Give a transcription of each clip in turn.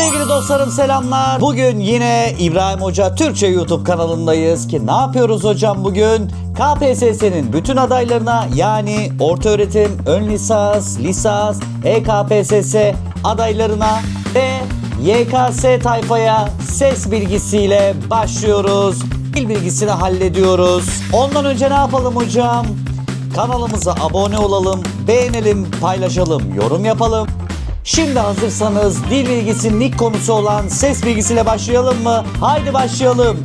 Sevgili dostlarım selamlar. Bugün yine İbrahim Hoca Türkçe YouTube kanalındayız ki ne yapıyoruz hocam bugün? KPSS'nin bütün adaylarına yani orta öğretim, ön lisans, lisans, EKPSS adaylarına ve YKS tayfaya ses bilgisiyle başlıyoruz. Dil bilgisini hallediyoruz. Ondan önce ne yapalım hocam? Kanalımıza abone olalım, beğenelim, paylaşalım, yorum yapalım. Şimdi hazırsanız dil bilgisinin ilk konusu olan ses bilgisiyle başlayalım mı? Haydi başlayalım.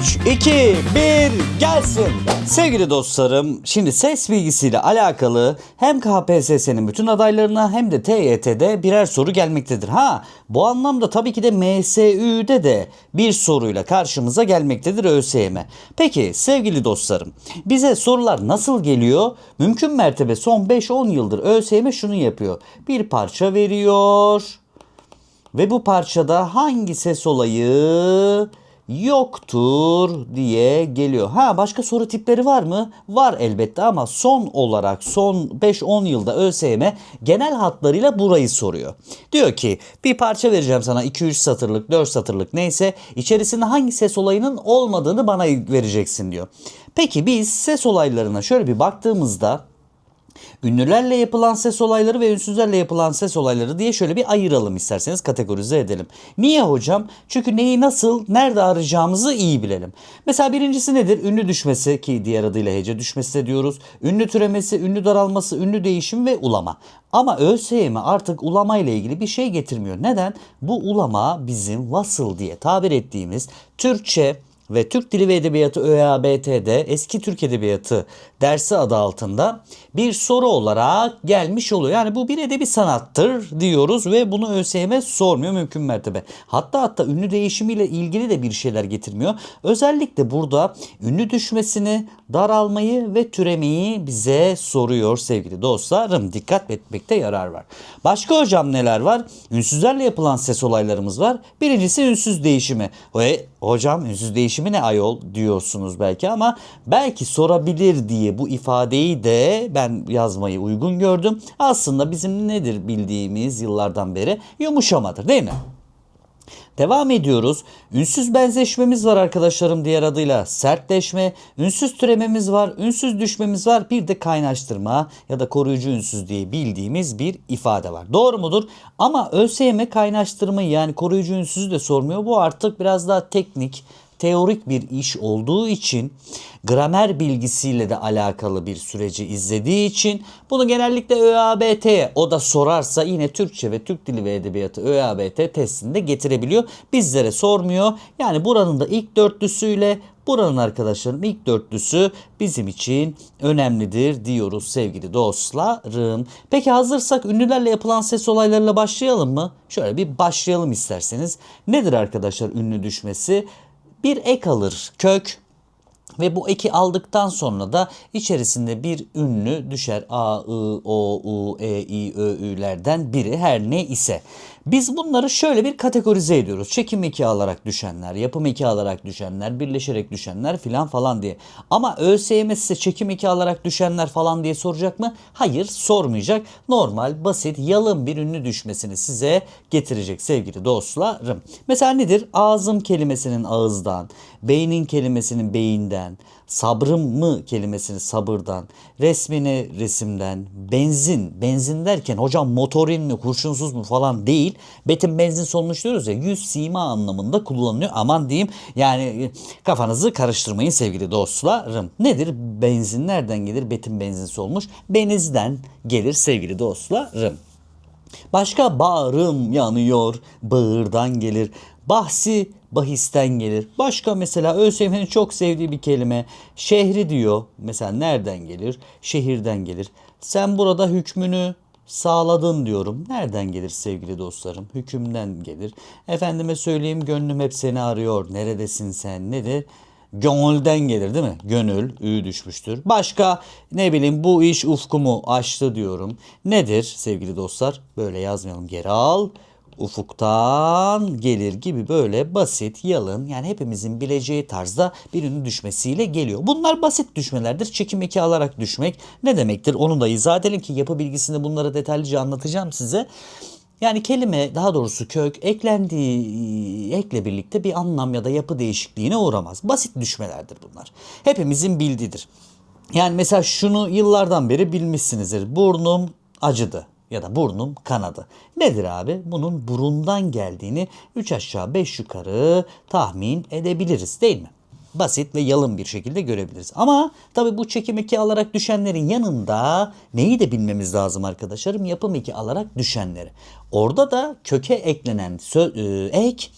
3, 2, 1 gelsin. Sevgili dostlarım şimdi ses bilgisiyle alakalı hem KPSS'nin bütün adaylarına hem de TYT'de birer soru gelmektedir. Ha bu anlamda tabii ki de MSÜ'de de bir soruyla karşımıza gelmektedir ÖSYM. Peki sevgili dostlarım bize sorular nasıl geliyor? Mümkün mertebe son 5-10 yıldır ÖSYM şunu yapıyor. Bir parça veriyor ve bu parçada hangi ses olayı yoktur diye geliyor. Ha başka soru tipleri var mı? Var elbette ama son olarak son 5-10 yılda ÖSYM genel hatlarıyla burayı soruyor. Diyor ki bir parça vereceğim sana 2-3 satırlık 4 satırlık neyse içerisinde hangi ses olayının olmadığını bana vereceksin diyor. Peki biz ses olaylarına şöyle bir baktığımızda Ünlülerle yapılan ses olayları ve ünsüzlerle yapılan ses olayları diye şöyle bir ayıralım isterseniz kategorize edelim. Niye hocam? Çünkü neyi nasıl, nerede arayacağımızı iyi bilelim. Mesela birincisi nedir? Ünlü düşmesi ki diğer adıyla hece düşmesi de diyoruz. Ünlü türemesi, ünlü daralması, ünlü değişim ve ulama. Ama ÖSYM artık ulama ile ilgili bir şey getirmiyor. Neden? Bu ulama bizim vasıl diye tabir ettiğimiz Türkçe, ve Türk Dili ve Edebiyatı ÖABT'de eski Türk Edebiyatı dersi adı altında bir soru olarak gelmiş oluyor. Yani bu bir edebi sanattır diyoruz ve bunu ÖSYM sormuyor mümkün mertebe. Hatta hatta ünlü değişimiyle ilgili de bir şeyler getirmiyor. Özellikle burada ünlü düşmesini, daralmayı ve türemeyi bize soruyor sevgili dostlarım. Dikkat etmekte yarar var. Başka hocam neler var? Ünsüzlerle yapılan ses olaylarımız var. Birincisi ünsüz değişimi. Ve hocam ünsüz değişimi ne ayol diyorsunuz belki ama belki sorabilir diye bu ifadeyi de ben yazmayı uygun gördüm. Aslında bizim nedir bildiğimiz yıllardan beri yumuşamadır değil mi? Devam ediyoruz. Ünsüz benzeşmemiz var arkadaşlarım diğer adıyla sertleşme. Ünsüz türememiz var. Ünsüz düşmemiz var. Bir de kaynaştırma ya da koruyucu ünsüz diye bildiğimiz bir ifade var. Doğru mudur? Ama ÖSYM kaynaştırmayı yani koruyucu ünsüzü de sormuyor. Bu artık biraz daha teknik, teorik bir iş olduğu için gramer bilgisiyle de alakalı bir süreci izlediği için bunu genellikle ÖABT'ye o da sorarsa yine Türkçe ve Türk Dili ve Edebiyatı ÖABT testinde getirebiliyor. Bizlere sormuyor. Yani buranın da ilk dörtlüsüyle buranın arkadaşlarım ilk dörtlüsü bizim için önemlidir diyoruz sevgili dostlarım. Peki hazırsak ünlülerle yapılan ses olaylarıyla başlayalım mı? Şöyle bir başlayalım isterseniz. Nedir arkadaşlar ünlü düşmesi? Bir ek alır kök ve bu eki aldıktan sonra da içerisinde bir ünlü düşer. A, I, O, U, E, I, Ö, Ü'lerden biri her ne ise. Biz bunları şöyle bir kategorize ediyoruz. Çekim eki alarak düşenler, yapım eki alarak düşenler, birleşerek düşenler filan falan diye. Ama ÖSYM size çekim eki alarak düşenler falan diye soracak mı? Hayır sormayacak. Normal, basit, yalın bir ünlü düşmesini size getirecek sevgili dostlarım. Mesela nedir? Ağzım kelimesinin ağızdan, beynin kelimesinin beyinden, sabrım mı kelimesini sabırdan, resmini resimden, benzin, benzin derken hocam motorin mi, kurşunsuz mu falan değil. Betin benzin solmuş diyoruz ya yüz sima anlamında kullanılıyor. Aman diyeyim yani kafanızı karıştırmayın sevgili dostlarım. Nedir? Benzin nereden gelir? Betin benzin solmuş. Benizden gelir sevgili dostlarım. Başka bağrım yanıyor, bağırdan gelir. Bahsi bahisten gelir. Başka mesela ÖSYM'nin çok sevdiği bir kelime şehri diyor. Mesela nereden gelir? Şehirden gelir. Sen burada hükmünü sağladın diyorum. Nereden gelir sevgili dostlarım? Hükümden gelir. Efendime söyleyeyim gönlüm hep seni arıyor. Neredesin sen? Nedir? Gönülden gelir değil mi? Gönül, ü düşmüştür. Başka ne bileyim bu iş ufkumu açtı diyorum. Nedir sevgili dostlar? Böyle yazmayalım. Geri al. Ufuktan gelir gibi böyle basit, yalın yani hepimizin bileceği tarzda bir ünlü düşmesiyle geliyor. Bunlar basit düşmelerdir. Çekim eki alarak düşmek ne demektir? Onu da izah edelim ki yapı bilgisinde bunları detaylıca anlatacağım size. Yani kelime daha doğrusu kök eklendiği ekle birlikte bir anlam ya da yapı değişikliğine uğramaz. Basit düşmelerdir bunlar. Hepimizin bildiğidir. Yani mesela şunu yıllardan beri bilmişsinizdir. Burnum acıdı ya da burnum kanadı. Nedir abi? Bunun burundan geldiğini 3 aşağı 5 yukarı tahmin edebiliriz değil mi? Basit ve yalın bir şekilde görebiliriz. Ama tabi bu çekim eki alarak düşenlerin yanında neyi de bilmemiz lazım arkadaşlarım? Yapım eki alarak düşenleri. Orada da köke eklenen e, ek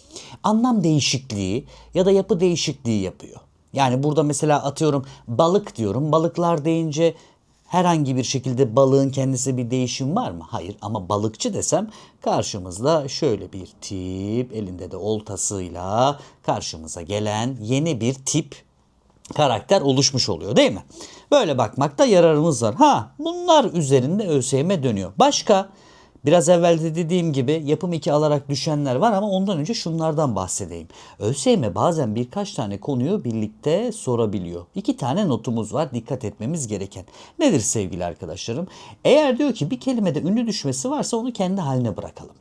anlam değişikliği ya da yapı değişikliği yapıyor. Yani burada mesela atıyorum balık diyorum. Balıklar deyince herhangi bir şekilde balığın kendisi bir değişim var mı? Hayır ama balıkçı desem karşımızda şöyle bir tip elinde de oltasıyla karşımıza gelen yeni bir tip karakter oluşmuş oluyor değil mi? Böyle bakmakta yararımız var. Ha bunlar üzerinde ÖSYM dönüyor. Başka Biraz evvel de dediğim gibi yapım 2 alarak düşenler var ama ondan önce şunlardan bahsedeyim. ÖSYM bazen birkaç tane konuyu birlikte sorabiliyor. İki tane notumuz var dikkat etmemiz gereken. Nedir sevgili arkadaşlarım? Eğer diyor ki bir kelimede ünlü düşmesi varsa onu kendi haline bırakalım.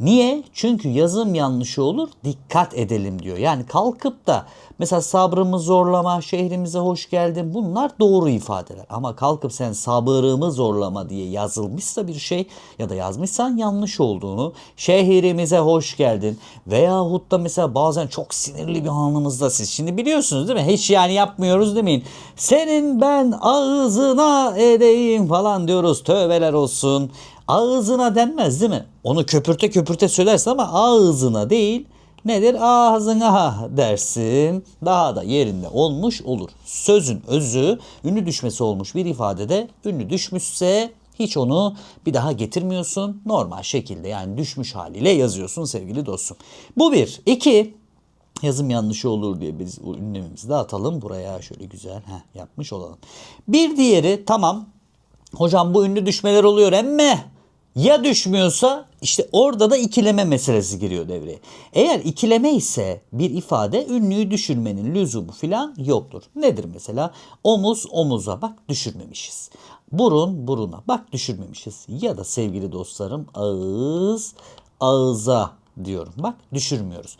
Niye? Çünkü yazım yanlışı olur dikkat edelim diyor. Yani kalkıp da mesela sabrımı zorlama, şehrimize hoş geldin bunlar doğru ifadeler. Ama kalkıp sen sabrımı zorlama diye yazılmışsa bir şey ya da yazmışsan yanlış olduğunu, şehrimize hoş geldin veyahut da mesela bazen çok sinirli bir anımızda siz şimdi biliyorsunuz değil mi? Hiç yani yapmıyoruz demeyin. Senin ben ağzına edeyim falan diyoruz. Tövbeler olsun. Ağzına denmez değil mi? Onu köpürte köpürte söylersin ama ağzına değil nedir? Ağzına dersin. Daha da yerinde olmuş olur. Sözün özü ünlü düşmesi olmuş bir ifadede ünlü düşmüşse hiç onu bir daha getirmiyorsun. Normal şekilde yani düşmüş haliyle yazıyorsun sevgili dostum. Bu bir. İki, yazım yanlışı olur diye biz ünlemimizi de atalım buraya şöyle güzel heh, yapmış olalım. Bir diğeri tamam hocam bu ünlü düşmeler oluyor emme ya düşmüyorsa işte orada da ikileme meselesi giriyor devreye. Eğer ikileme ise bir ifade ünlüyü düşürmenin lüzumu filan yoktur. Nedir mesela? Omuz omuza bak düşürmemişiz. Burun buruna bak düşürmemişiz. Ya da sevgili dostlarım ağız ağıza diyorum. Bak düşürmüyoruz.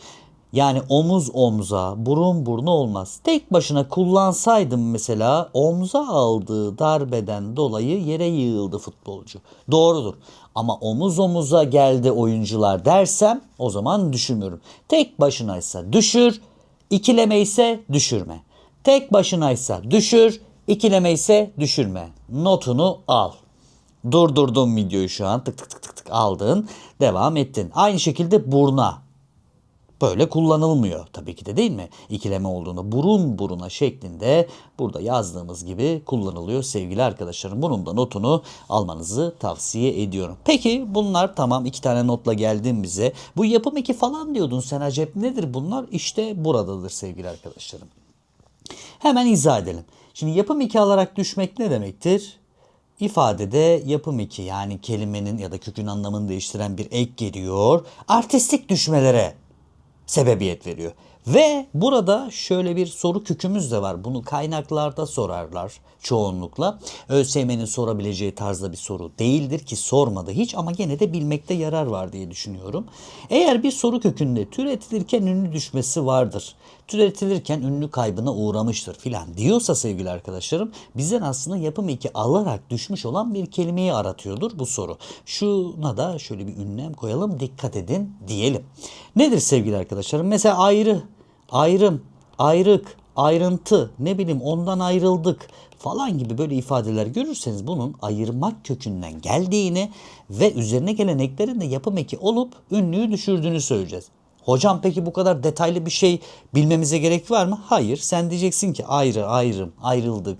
Yani omuz omza, burun buruna olmaz. Tek başına kullansaydım mesela omza aldığı darbeden dolayı yere yığıldı futbolcu. Doğrudur. Ama omuz omuza geldi oyuncular dersem o zaman düşürmüyorum. Tek başınaysa düşür, ikileme ise düşürme. Tek başınaysa düşür, ikileme ise düşürme. Notunu al. Durdurdum videoyu şu an. Tık tık tık tık aldın. Devam ettin. Aynı şekilde burna böyle kullanılmıyor tabii ki de değil mi? İkileme olduğunu burun buruna şeklinde burada yazdığımız gibi kullanılıyor sevgili arkadaşlarım. Bunun da notunu almanızı tavsiye ediyorum. Peki bunlar tamam iki tane notla geldin bize. Bu yapım iki falan diyordun sen acep nedir bunlar? İşte buradadır sevgili arkadaşlarım. Hemen izah edelim. Şimdi yapım iki alarak düşmek ne demektir? İfadede yapım iki yani kelimenin ya da kökün anlamını değiştiren bir ek geliyor. Artistik düşmelere sebebiyet veriyor. Ve burada şöyle bir soru kökümüz de var. Bunu kaynaklarda sorarlar çoğunlukla. ÖSYM'nin sorabileceği tarzda bir soru değildir ki sormadı hiç ama gene de bilmekte yarar var diye düşünüyorum. Eğer bir soru kökünde türetilirken ünlü düşmesi vardır. Türetilirken ünlü kaybına uğramıştır filan diyorsa sevgili arkadaşlarım bizden aslında yapım eki alarak düşmüş olan bir kelimeyi aratıyordur bu soru. Şuna da şöyle bir ünlem koyalım dikkat edin diyelim. Nedir sevgili arkadaşlarım? Mesela ayrı, ayrım, ayrık, ayrıntı, ne bileyim ondan ayrıldık falan gibi böyle ifadeler görürseniz bunun ayırmak kökünden geldiğini ve üzerine gelen eklerin de yapım eki olup ünlüyü düşürdüğünü söyleyeceğiz. Hocam peki bu kadar detaylı bir şey bilmemize gerek var mı? Hayır. Sen diyeceksin ki ayrı, ayrım, ayrıldık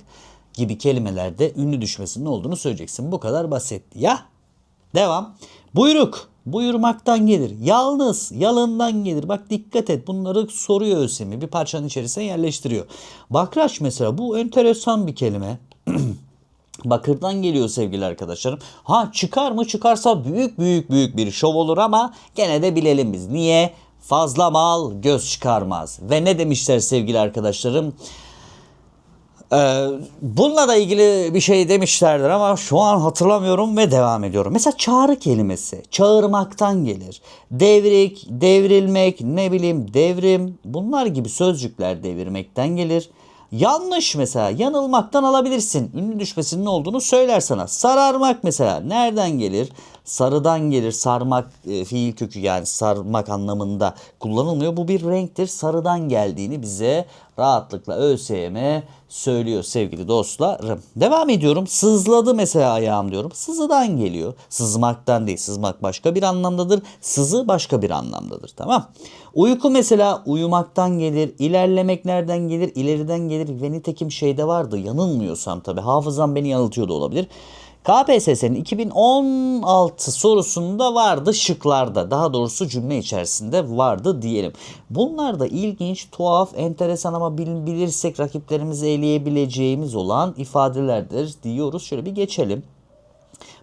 gibi kelimelerde ünlü düşmesinin olduğunu söyleyeceksin. Bu kadar basit. Ya devam. Buyruk. Buyurmaktan gelir. Yalnız yalından gelir. Bak dikkat et bunları soruyor ÖSYM. Bir parçanın içerisine yerleştiriyor. Bakraç mesela bu enteresan bir kelime. Bakırdan geliyor sevgili arkadaşlarım. Ha çıkar mı çıkarsa büyük büyük büyük bir şov olur ama gene de bilelim biz. Niye? Fazla mal göz çıkarmaz. Ve ne demişler sevgili arkadaşlarım? Ee, bununla da ilgili bir şey demişlerdir ama şu an hatırlamıyorum ve devam ediyorum. Mesela çağrı kelimesi çağırmaktan gelir. Devrik, devrilmek, ne bileyim devrim bunlar gibi sözcükler devirmekten gelir. Yanlış mesela yanılmaktan alabilirsin. Ünlü düşmesinin ne olduğunu söyler sana. Sararmak mesela nereden gelir? Sarıdan gelir. Sarmak e, fiil kökü yani sarmak anlamında kullanılmıyor. Bu bir renktir. Sarıdan geldiğini bize rahatlıkla ÖSYM söylüyor sevgili dostlarım. Devam ediyorum. Sızladı mesela ayağım diyorum. Sızıdan geliyor. Sızmaktan değil. Sızmak başka bir anlamdadır. Sızı başka bir anlamdadır. Tamam. Uyku mesela uyumaktan gelir. İlerlemek nereden gelir? İleriden gelir. Ve nitekim şeyde vardı. Yanılmıyorsam tabii. Hafızam beni yanıltıyor da olabilir. KPSS'nin 2016 sorusunda vardı şıklarda. Daha doğrusu cümle içerisinde vardı diyelim. Bunlar da ilginç, tuhaf, enteresan ama bil- bilirsek rakiplerimizi eleyebileceğimiz olan ifadelerdir diyoruz. Şöyle bir geçelim.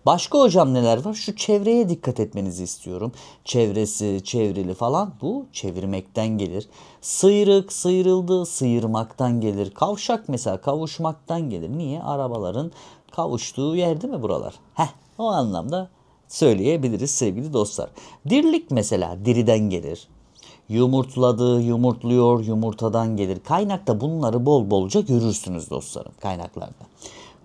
Başka hocam neler var? Şu çevreye dikkat etmenizi istiyorum. Çevresi, çevrili falan bu çevirmekten gelir. Sıyrık, sıyrıldı, sıyırmaktan gelir. Kavşak mesela kavuşmaktan gelir. Niye? Arabaların kavuştuğu yer değil mi buralar? Heh, o anlamda söyleyebiliriz sevgili dostlar. Dirlik mesela diriden gelir. Yumurtladı, yumurtluyor, yumurtadan gelir. Kaynakta bunları bol bolca görürsünüz dostlarım kaynaklarda.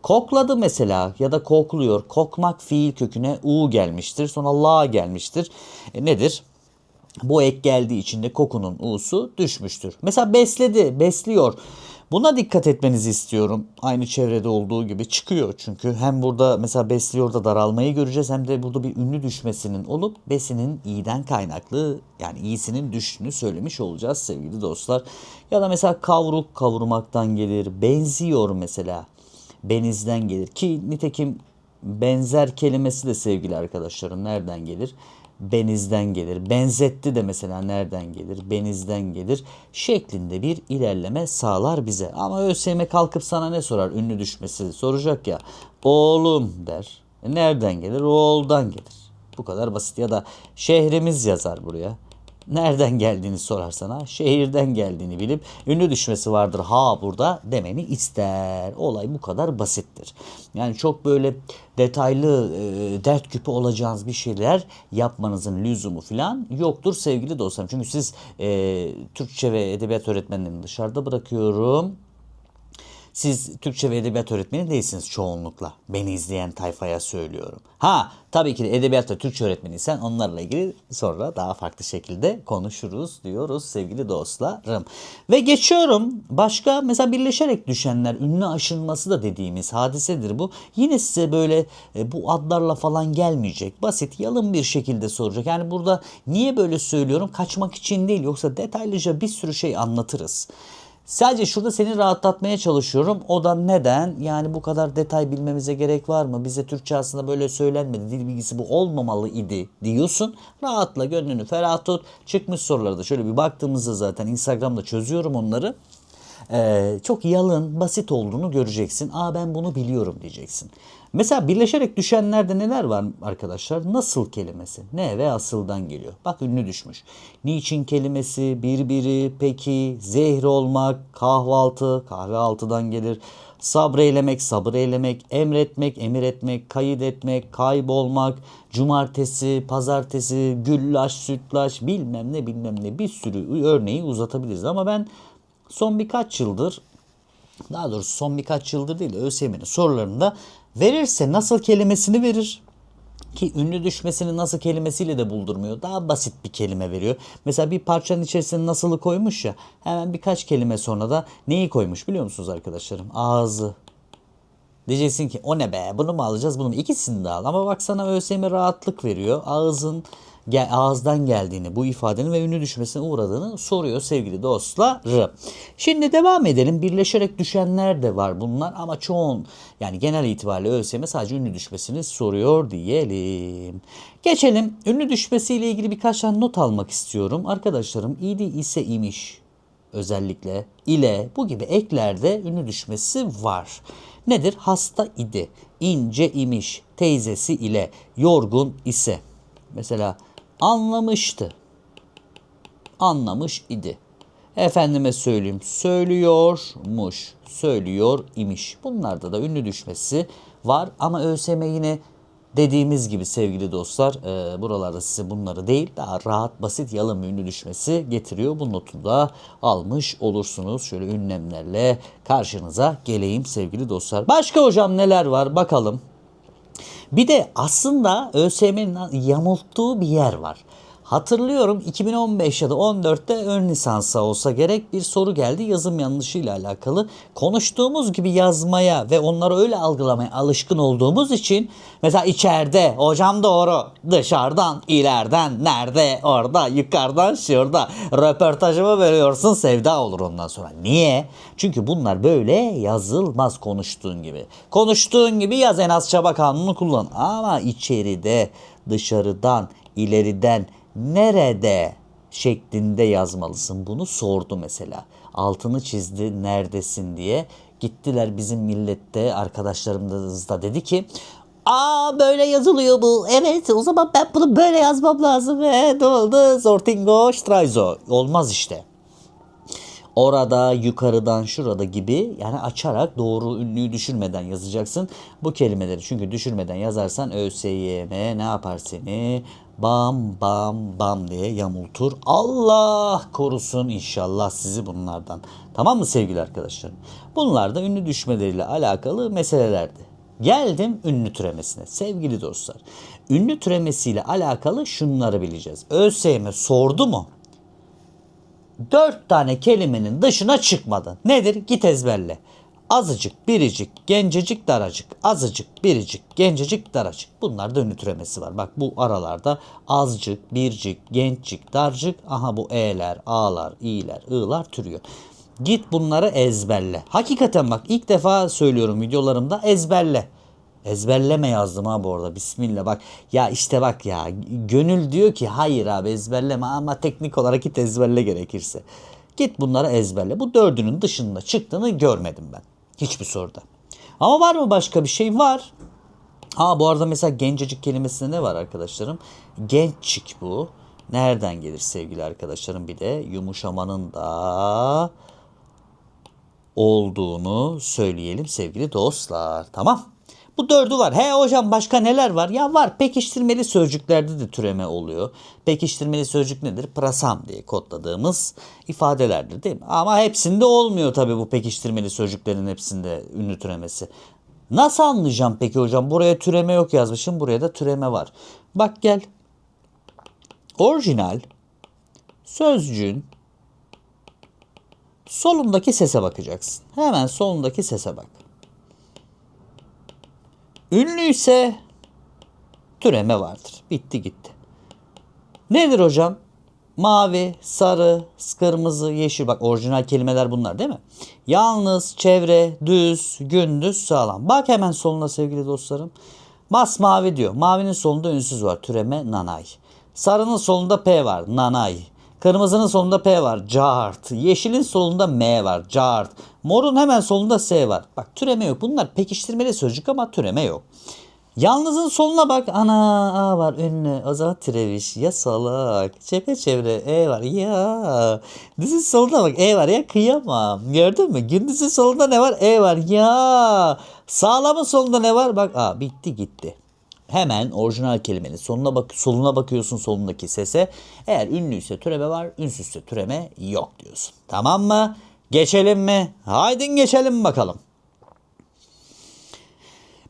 Kokladı mesela ya da kokluyor. Kokmak fiil köküne u gelmiştir. Sonra la gelmiştir. E, nedir? Bu ek geldiği için de kokunun u'su düşmüştür. Mesela besledi, besliyor. Buna dikkat etmenizi istiyorum. Aynı çevrede olduğu gibi çıkıyor çünkü. Hem burada mesela besliyor da daralmayı göreceğiz hem de burada bir ünlü düşmesinin olup besinin iyiden kaynaklı yani iyisinin düştüğünü söylemiş olacağız sevgili dostlar. Ya da mesela kavruk kavurmaktan gelir. Benziyor mesela benizden gelir ki nitekim benzer kelimesi de sevgili arkadaşlarım nereden gelir? Benizden gelir. Benzetti de mesela nereden gelir? Benizden gelir. Şeklinde bir ilerleme sağlar bize. Ama ÖSYM kalkıp sana ne sorar? Ünlü düşmesi soracak ya. Oğlum der. E nereden gelir? Oğuldan gelir. Bu kadar basit. Ya da şehrimiz yazar buraya nereden geldiğini sorar sana. Şehirden geldiğini bilip ünlü düşmesi vardır ha burada demeni ister. Olay bu kadar basittir. Yani çok böyle detaylı e, dert küpü olacağınız bir şeyler yapmanızın lüzumu falan yoktur sevgili dostlarım. Çünkü siz e, Türkçe ve edebiyat öğretmenlerini dışarıda bırakıyorum. Siz Türkçe ve edebiyat öğretmeni değilsiniz çoğunlukla. Beni izleyen tayfaya söylüyorum. Ha tabii ki de edebiyat ve Türkçe öğretmeniysen onlarla ilgili sonra daha farklı şekilde konuşuruz diyoruz sevgili dostlarım. Ve geçiyorum başka mesela birleşerek düşenler ünlü aşınması da dediğimiz hadisedir bu. Yine size böyle e, bu adlarla falan gelmeyecek. Basit yalın bir şekilde soracak. Yani burada niye böyle söylüyorum? Kaçmak için değil yoksa detaylıca bir sürü şey anlatırız. Sadece şurada seni rahatlatmaya çalışıyorum. O da neden? Yani bu kadar detay bilmemize gerek var mı? Bize Türkçe aslında böyle söylenmedi. Dil bilgisi bu olmamalı idi diyorsun. Rahatla gönlünü ferah tut. Çıkmış soruları da şöyle bir baktığımızda zaten Instagram'da çözüyorum onları. Ee, çok yalın, basit olduğunu göreceksin. Aa ben bunu biliyorum diyeceksin. Mesela birleşerek düşenlerde neler var arkadaşlar? Nasıl kelimesi. Ne ve asıldan geliyor. Bak ünlü düşmüş. Niçin kelimesi, birbiri, peki, zehir olmak, kahvaltı, kahve altıdan gelir. Sabreylemek, sabır eylemek, emretmek, emir etmek, kayıt etmek, kaybolmak, cumartesi, pazartesi, güllaç, sütlaç, bilmem ne bilmem ne bir sürü örneği uzatabiliriz. Ama ben son birkaç yıldır daha doğrusu son birkaç yıldır değil ÖSYM'nin sorularında verirse nasıl kelimesini verir. Ki ünlü düşmesini nasıl kelimesiyle de buldurmuyor. Daha basit bir kelime veriyor. Mesela bir parçanın içerisine nasılı koymuş ya. Hemen birkaç kelime sonra da neyi koymuş biliyor musunuz arkadaşlarım? Ağzı. Diyeceksin ki o ne be bunu mu alacağız bunu mu? İkisini de al. Ama bak sana ÖSYM rahatlık veriyor. Ağzın gel, ağızdan geldiğini, bu ifadenin ve ünlü düşmesine uğradığını soruyor sevgili dostlar. Şimdi devam edelim. Birleşerek düşenler de var bunlar ama çoğun yani genel itibariyle ÖSYM sadece ünlü düşmesini soruyor diyelim. Geçelim. Ünlü düşmesiyle ilgili birkaç tane not almak istiyorum. Arkadaşlarım idi ise imiş özellikle ile bu gibi eklerde ünlü düşmesi var. Nedir? Hasta idi, ince imiş, teyzesi ile, yorgun ise. Mesela anlamıştı, anlamış idi. Efendime söyleyeyim söylüyormuş, söylüyor imiş. Bunlarda da ünlü düşmesi var ama ÖSYM yine dediğimiz gibi sevgili dostlar e, buralarda size bunları değil daha rahat basit yalın bir ünlü düşmesi getiriyor. Bu notu da almış olursunuz. Şöyle ünlemlerle karşınıza geleyim sevgili dostlar. Başka hocam neler var bakalım. Bir de aslında ÖSYM'nin yamulttuğu bir yer var. Hatırlıyorum 2015 ya da 14'te ön lisansa olsa gerek bir soru geldi yazım yanlışıyla alakalı. Konuştuğumuz gibi yazmaya ve onları öyle algılamaya alışkın olduğumuz için mesela içeride hocam doğru dışarıdan ileriden nerede orada yukarıdan şurada röportajımı veriyorsun sevda olur ondan sonra. Niye? Çünkü bunlar böyle yazılmaz konuştuğun gibi. Konuştuğun gibi yaz en az çaba kanunu kullan ama içeride dışarıdan ileriden nerede şeklinde yazmalısın. Bunu sordu mesela. Altını çizdi neredesin diye. Gittiler bizim millette arkadaşlarımız da dedi ki Aa böyle yazılıyor bu. Evet o zaman ben bunu böyle yazmam lazım. Ve ne oldu? Zortingo, Straizo. Olmaz işte orada, yukarıdan, şurada gibi yani açarak doğru ünlüyü düşürmeden yazacaksın bu kelimeleri. Çünkü düşürmeden yazarsan ÖSYM ne yapar seni? Bam bam bam diye yamultur. Allah korusun inşallah sizi bunlardan. Tamam mı sevgili arkadaşlarım? Bunlar da ünlü düşmeleriyle alakalı meselelerdi. Geldim ünlü türemesine. Sevgili dostlar, ünlü türemesiyle alakalı şunları bileceğiz. ÖSYM sordu mu? dört tane kelimenin dışına çıkmadı. Nedir? Git ezberle. Azıcık, biricik, gencecik, daracık. Azıcık, biricik, gencecik, daracık. Bunlar da ünlü türemesi var. Bak bu aralarda azıcık, bircik, gençcik, darcık. Aha bu e'ler, a'lar, i'ler, i'lar türüyor. Git bunları ezberle. Hakikaten bak ilk defa söylüyorum videolarımda ezberle. Ezberleme yazdım ha bu arada. Bismillah bak. Ya işte bak ya. Gönül diyor ki hayır abi ezberleme ama teknik olarak git ezberle gerekirse. Git bunları ezberle. Bu dördünün dışında çıktığını görmedim ben. Hiçbir soruda. Ama var mı başka bir şey? Var. Ha bu arada mesela gencecik kelimesinde ne var arkadaşlarım? Genççik bu. Nereden gelir sevgili arkadaşlarım? Bir de yumuşamanın da olduğunu söyleyelim sevgili dostlar. Tamam. Bu dördü var. He hocam başka neler var? Ya var pekiştirmeli sözcüklerde de türeme oluyor. Pekiştirmeli sözcük nedir? Prasam diye kodladığımız ifadelerdir değil mi? Ama hepsinde olmuyor tabii bu pekiştirmeli sözcüklerin hepsinde ünlü türemesi. Nasıl anlayacağım peki hocam? Buraya türeme yok yazmışım. Buraya da türeme var. Bak gel. Orijinal sözcüğün solundaki sese bakacaksın. Hemen solundaki sese bak. Ünlü ise türeme vardır. Bitti gitti. Nedir hocam? Mavi, sarı, kırmızı, yeşil. Bak orijinal kelimeler bunlar değil mi? Yalnız, çevre, düz, gündüz, sağlam. Bak hemen soluna sevgili dostlarım. Masmavi diyor. Mavinin solunda ünsüz var. Türeme nanay. Sarının solunda P var. Nanay. Kırmızının solunda P var. Cart. Yeşilin solunda M var. Cart. Morun hemen solunda S var. Bak türeme yok. Bunlar pekiştirmeli sözcük ama türeme yok. Yalnızın soluna bak. Ana A var ünlü. O zaman türeviş. Ya salak. Çepeçevre E var. Ya. Dizin soluna bak. E var ya kıyamam. Gördün mü? Gündüzün solunda ne var? E var. Ya. Sağlamın solunda ne var? Bak A bitti gitti hemen orijinal kelimenin sonuna bak soluna bakıyorsun solundaki sese. Eğer ünlüyse türeme var, ünsüzse türeme yok diyorsun. Tamam mı? Geçelim mi? Haydin geçelim bakalım.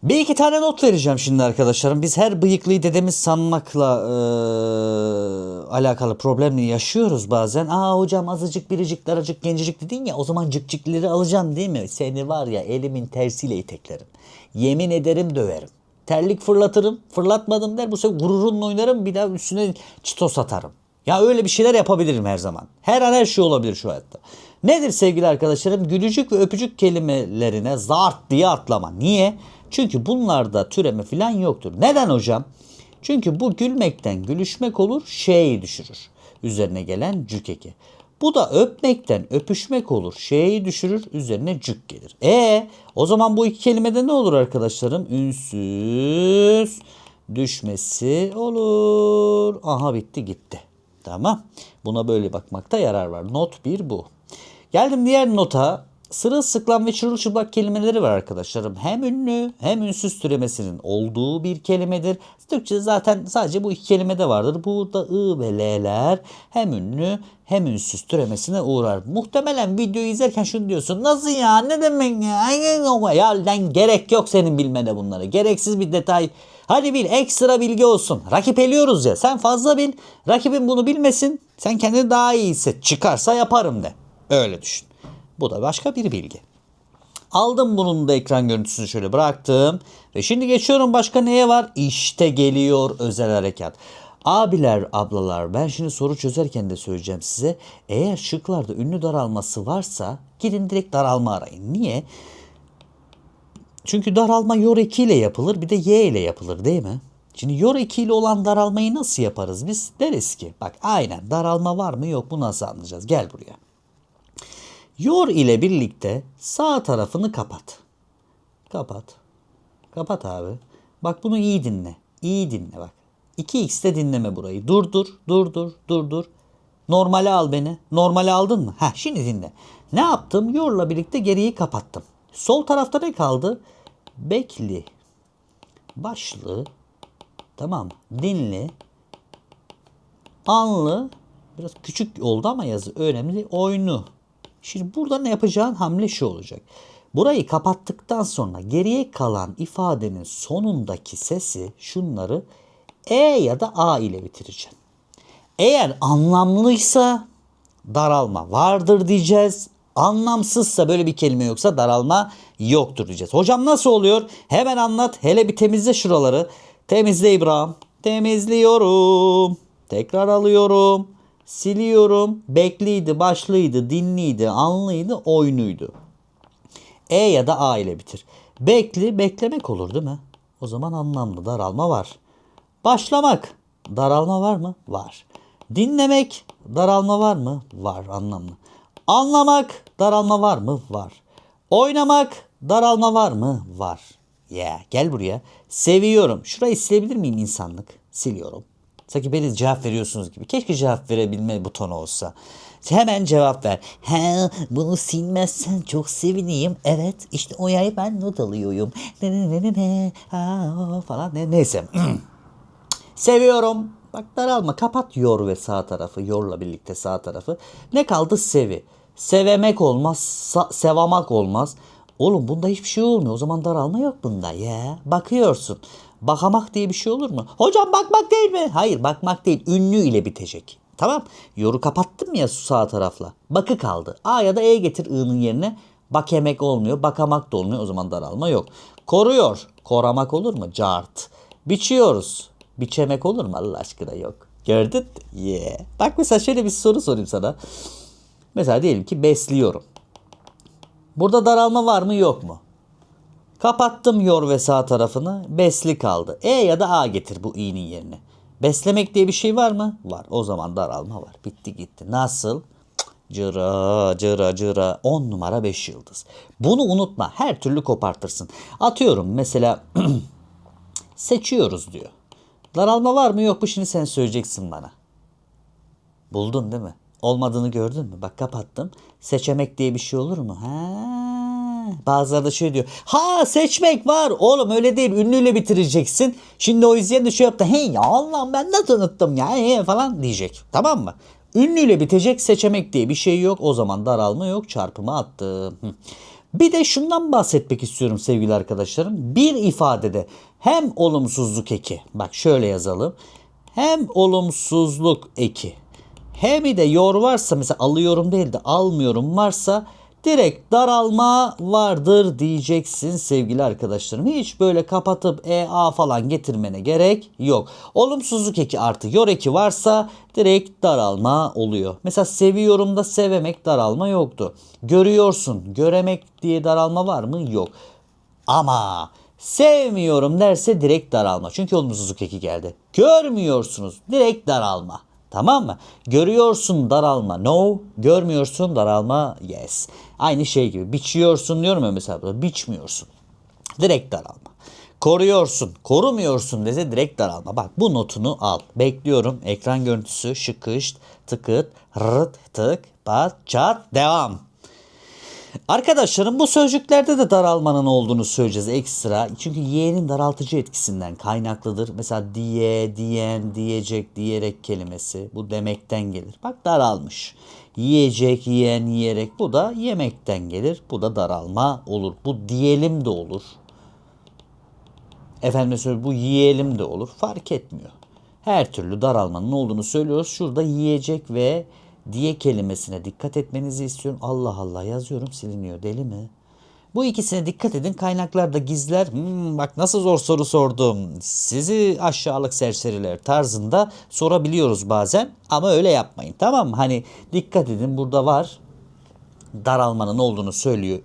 Bir iki tane not vereceğim şimdi arkadaşlarım. Biz her bıyıklıyı dedemiz sanmakla e, alakalı problemle yaşıyoruz bazen. Aa hocam azıcık biricik daracık gencecik dedin ya o zaman cıkcıkları alacaksın değil mi? Seni var ya elimin tersiyle iteklerim. Yemin ederim döverim. Terlik fırlatırım. Fırlatmadım der. Bu sefer gururunla oynarım. Bir daha üstüne çitos atarım. Ya öyle bir şeyler yapabilirim her zaman. Her an her şey olabilir şu hayatta. Nedir sevgili arkadaşlarım? Gülücük ve öpücük kelimelerine zart diye atlama. Niye? Çünkü bunlarda türeme falan yoktur. Neden hocam? Çünkü bu gülmekten gülüşmek olur, şeyi düşürür. Üzerine gelen cükeki. Bu da öpmekten öpüşmek olur. Şeyi düşürür üzerine cük gelir. E o zaman bu iki kelimede ne olur arkadaşlarım? Ünsüz düşmesi olur. Aha bitti gitti. Tamam. Buna böyle bakmakta yarar var. Not 1 bu. Geldim diğer nota. Sırılsıklam ve çırılçıplak kelimeleri var arkadaşlarım. Hem ünlü hem ünsüz türemesinin olduğu bir kelimedir. Türkçe zaten sadece bu iki kelimede vardır. Burada ı ve l'ler hem ünlü hem ünsüz türemesine uğrar. Muhtemelen videoyu izlerken şunu diyorsun. Nasıl ya? Ne demek ya? Ya lan gerek yok senin bilmene bunları. Gereksiz bir detay. Hadi bil ekstra bilgi olsun. Rakip eliyoruz ya. Sen fazla bil. Rakibin bunu bilmesin. Sen kendini daha iyi hisset. Çıkarsa yaparım de. Öyle düşün. Bu da başka bir bilgi. Aldım bunun da ekran görüntüsünü şöyle bıraktım. Ve şimdi geçiyorum başka neye var? İşte geliyor özel harekat. Abiler, ablalar ben şimdi soru çözerken de söyleyeceğim size. Eğer şıklarda ünlü daralması varsa gidin direkt daralma arayın. Niye? Çünkü daralma yor eki ile yapılır bir de y ile yapılır değil mi? Şimdi yor eki ile olan daralmayı nasıl yaparız biz? Deriz ki bak aynen daralma var mı yok mu nasıl anlayacağız? Gel buraya. Yor ile birlikte sağ tarafını kapat. Kapat. Kapat abi. Bak bunu iyi dinle. İyi dinle bak. 2x'te dinleme burayı. Dur dur dur dur dur dur. Normale al beni. Normale aldın mı? Ha şimdi dinle. Ne yaptım? Yorla birlikte geriyi kapattım. Sol tarafta ne kaldı? Bekli. Başlı. Tamam. Dinli. Anlı. Biraz küçük oldu ama yazı önemli. Oyunu. Şimdi burada ne yapacağın hamle şu olacak. Burayı kapattıktan sonra geriye kalan ifadenin sonundaki sesi şunları E ya da A ile bitireceksin. Eğer anlamlıysa daralma vardır diyeceğiz. Anlamsızsa böyle bir kelime yoksa daralma yoktur diyeceğiz. Hocam nasıl oluyor? Hemen anlat. Hele bir temizle şuraları. Temizle İbrahim. Temizliyorum. Tekrar alıyorum. Siliyorum. Bekliydi, başlıydı, dinliydi, anlıydı, oynuydu. E ya da A ile bitir. Bekli, beklemek olur değil mi? O zaman anlamlı daralma var. Başlamak, daralma var mı? Var. Dinlemek, daralma var mı? Var, anlamlı. Anlamak, daralma var mı? Var. Oynamak, daralma var mı? Var. Ya yeah, gel buraya. Seviyorum. Şurayı silebilir miyim insanlık? Siliyorum. Sanki beni cevap veriyorsunuz gibi. Keşke cevap verebilme butonu olsa. Hemen cevap ver. He bunu silmezsen çok sevineyim. Evet işte o yayı ben not alıyorum. Ne ne ne ne ne ha, falan ne neyse. Seviyorum. Bak daralma kapat yor ve sağ tarafı yorla birlikte sağ tarafı. Ne kaldı sevi. Sevemek olmaz, sa- sevamak olmaz. Oğlum bunda hiçbir şey olmuyor. O zaman daralma yok bunda ya. Bakıyorsun. Bakamak diye bir şey olur mu? Hocam bakmak değil mi? Hayır bakmak değil. Ünlü ile bitecek. Tamam. Yoru kapattım ya sağ tarafla. Bakı kaldı. A ya da E getir I'nın yerine. Bak yemek olmuyor. Bakamak da olmuyor. O zaman daralma yok. Koruyor. Koramak olur mu? Cart. Biçiyoruz. Biçemek olur mu? Allah aşkına yok. Gördün? Yeah. Bak mesela şöyle bir soru sorayım sana. Mesela diyelim ki besliyorum. Burada daralma var mı yok mu? Kapattım yor ve sağ tarafını. Besli kaldı. E ya da A getir bu i'nin yerine. Beslemek diye bir şey var mı? Var. O zaman daralma var. Bitti gitti. Nasıl? Cıra cıra cıra 10 numara 5 yıldız. Bunu unutma. Her türlü kopartırsın. Atıyorum mesela seçiyoruz diyor. Daralma var mı yok mu şimdi sen söyleyeceksin bana. Buldun değil mi? Olmadığını gördün mü? Bak kapattım. Seçemek diye bir şey olur mu? Ha. Bazıları da şöyle diyor. Ha seçmek var. Oğlum öyle değil. Ünlüyle bitireceksin. Şimdi o izleyen de şey yaptı. Hey ya Allah'ım ben nasıl unuttum ya he, falan diyecek. Tamam mı? Ünlüyle bitecek seçemek diye bir şey yok. O zaman daralma yok. Çarpımı attım. Bir de şundan bahsetmek istiyorum sevgili arkadaşlarım. Bir ifadede hem olumsuzluk eki. Bak şöyle yazalım. Hem olumsuzluk eki hem de yor varsa mesela alıyorum değil de almıyorum varsa direkt daralma vardır diyeceksin sevgili arkadaşlarım. Hiç böyle kapatıp EA falan getirmene gerek yok. Olumsuzluk eki artı yor eki varsa direkt daralma oluyor. Mesela seviyorum da sevemek daralma yoktu. Görüyorsun göremek diye daralma var mı? Yok. Ama sevmiyorum derse direkt daralma. Çünkü olumsuzluk eki geldi. Görmüyorsunuz direkt daralma. Tamam mı? Görüyorsun daralma. No. Görmüyorsun daralma. Yes. Aynı şey gibi. Biçiyorsun diyorum ya mesela. Biçmiyorsun. Direkt daralma. Koruyorsun. Korumuyorsun dese direkt daralma. Bak bu notunu al. Bekliyorum. Ekran görüntüsü şıkış, tıkıt, rıt, tık, bat, çat, devam. Arkadaşlarım bu sözcüklerde de daralmanın olduğunu söyleyeceğiz ekstra. Çünkü y'nin daraltıcı etkisinden kaynaklıdır. Mesela diye, diyen, diyecek, diyerek kelimesi bu demekten gelir. Bak daralmış. Yiyecek, yiyen, yiyerek bu da yemekten gelir. Bu da daralma olur. Bu diyelim de olur. Efendim söyleyeyim bu yiyelim de olur. Fark etmiyor. Her türlü daralmanın olduğunu söylüyoruz. Şurada yiyecek ve diye kelimesine dikkat etmenizi istiyorum. Allah Allah yazıyorum siliniyor. Deli mi? Bu ikisine dikkat edin. Kaynaklarda gizler. Hmm, bak nasıl zor soru sordum. Sizi aşağılık serseriler tarzında sorabiliyoruz bazen. Ama öyle yapmayın. Tamam mı? Hani dikkat edin burada var. Daralmanın olduğunu söylüyor.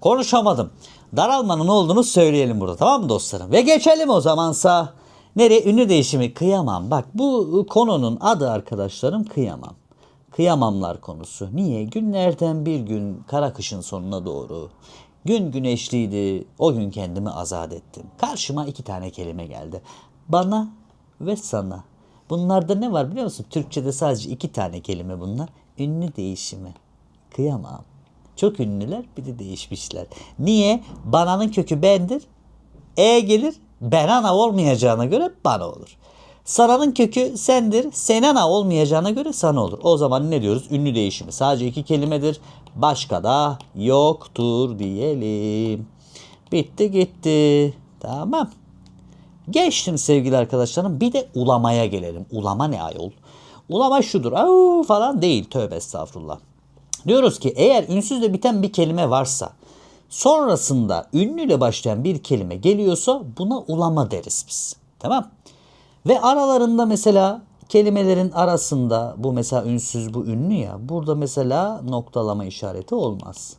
Konuşamadım. Daralmanın olduğunu söyleyelim burada tamam mı dostlarım? Ve geçelim o zamansa. Nereye? Ünlü değişimi kıyamam. Bak bu konunun adı arkadaşlarım kıyamam. Kıyamamlar konusu. Niye? Günlerden bir gün kara kışın sonuna doğru. Gün güneşliydi. O gün kendimi azat ettim. Karşıma iki tane kelime geldi. Bana ve sana. Bunlarda ne var biliyor musun? Türkçe'de sadece iki tane kelime bunlar. Ünlü değişimi. Kıyamam. Çok ünlüler bir de değişmişler. Niye? Bananın kökü bendir. E gelir. Benana olmayacağına göre bana olur. Sananın kökü sendir. Senana olmayacağına göre sana olur. O zaman ne diyoruz? Ünlü değişimi. Sadece iki kelimedir. Başka da yoktur diyelim. Bitti gitti. Tamam. Geçtim sevgili arkadaşlarım. Bir de ulamaya gelelim. Ulama ne ayol? Ulama şudur. Au falan değil. Tövbe estağfurullah. Diyoruz ki eğer ünsüzle biten bir kelime varsa sonrasında ünlüyle başlayan bir kelime geliyorsa buna ulama deriz biz. Tamam? Ve aralarında mesela kelimelerin arasında bu mesela ünsüz bu ünlü ya burada mesela noktalama işareti olmaz.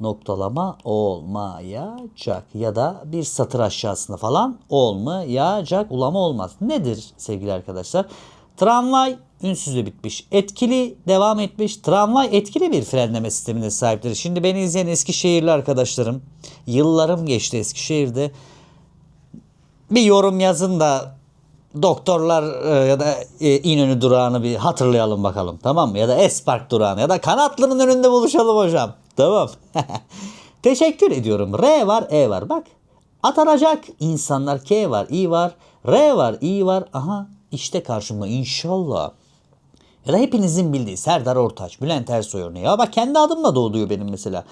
Noktalama olmayacak ya da bir satır aşağısında falan olmayacak ulama olmaz. Nedir sevgili arkadaşlar? Tramvay ünsüzle bitmiş. Etkili devam etmiş. Tramvay etkili bir frenleme sistemine sahiptir. Şimdi beni izleyen Eskişehirli arkadaşlarım, yıllarım geçti Eskişehir'de. Bir yorum yazın da doktorlar e, ya da e, İnönü durağını bir hatırlayalım bakalım. Tamam mı? Ya da Espark durağını ya da Kanatlı'nın önünde buluşalım hocam. Tamam. Teşekkür ediyorum. R var, E var. Bak. Atanacak insanlar K var, I var, R var, I var. Aha işte karşımda inşallah. Ya da hepinizin bildiği Serdar Ortaç, Bülent Ersoy örneği. Ya bak kendi adımla da oluyor benim mesela.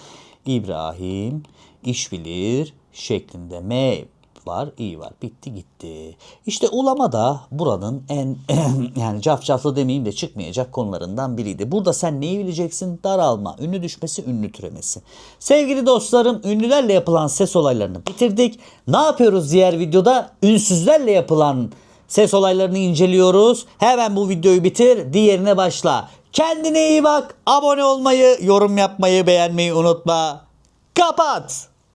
İbrahim, iş bilir şeklinde M var, i var. Bitti gitti. İşte ulama da buranın en yani cafcaflı demeyeyim de çıkmayacak konularından biriydi. Burada sen neyi bileceksin? Daralma, ünlü düşmesi, ünlü türemesi. Sevgili dostlarım, ünlülerle yapılan ses olaylarını bitirdik. Ne yapıyoruz diğer videoda? Ünsüzlerle yapılan ses olaylarını inceliyoruz. Hemen bu videoyu bitir, diğerine başla. Kendine iyi bak. Abone olmayı, yorum yapmayı, beğenmeyi unutma. Kapat.